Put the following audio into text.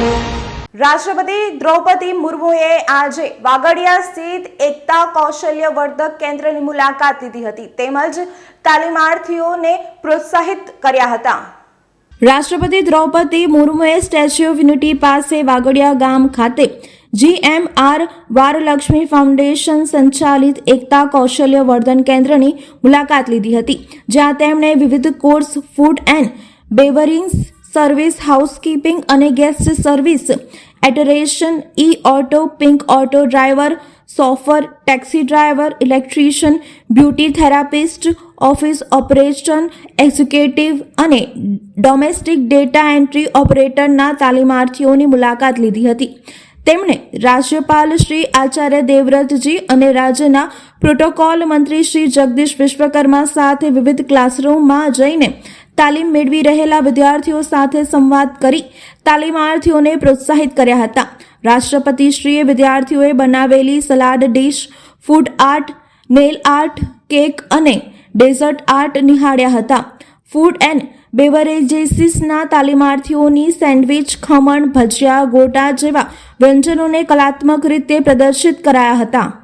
રાષ્ટ્રપતિ દ્રૌપદી મુર્મુએ આજે વાગડિયા સ્થિત એકતા કૌશલ્ય વર્ધક કેન્દ્રની મુલાકાત લીધી હતી. તેમજ તાલીમાર્થીઓને પ્રોત્સાહિત કર્યા હતા. રાષ્ટ્રપતિ દ્રૌપદી મુર્મુએ સ્ટેચ્યુ ઓફ યુનિટી પાસે વાગડિયા ગામ ખાતે જીએમઆર વારલક્ષ્મી ફાઉન્ડેશન સંચાલિત એકતા કૌશલ્ય વર્ધન કેન્દ્રની મુલાકાત લીધી હતી, જ્યાં તેમણે વિવિધ course food and beverages service, housekeeping અને guest service, એટરેશન E auto pink auto driver, chauffeur, taxi driver, electrician, beauty therapist, office operation, executive અને ડોમેસ્ટિક ડેટા એન્ટ્રી ઓપરેટરના તાલીમાર્થીઓની મુલાકાત લીધી હતી. તેમણે રાજ્યપાલ શ્રી આચાર્ય દેવવ્રતજી અને રાજ્યના પ્રોટોકોલ મંત્રી શ્રી જગદીશ વિશ્વકર્મા સાથે વિવિધ ક્લાસરૂમમાં જઈને તાલીમ મેળવી રહેલા વિદ્યાર્થીઓ સાથે સંવાદ કરી તાલીમાર્થીઓને પ્રોત્સાહિત કર્યા હતા. રાષ્ટ્રપતિશ્રીએ વિદ્યાર્થીઓએ બનાવેલી salad dish, food art, nail art, cake અને ડેઝર્ટ આર્ટ નિહાળ્યા હતા. ફૂડ એન્ડ બેવરેજેસીસના તાલીમાર્થીઓની સેન્ડવિચ ખમણ ભજીયા ગોટા જેવા વ્યંજનોને કલાત્મક રીતે પ્રદર્શિત કરાયા હતા.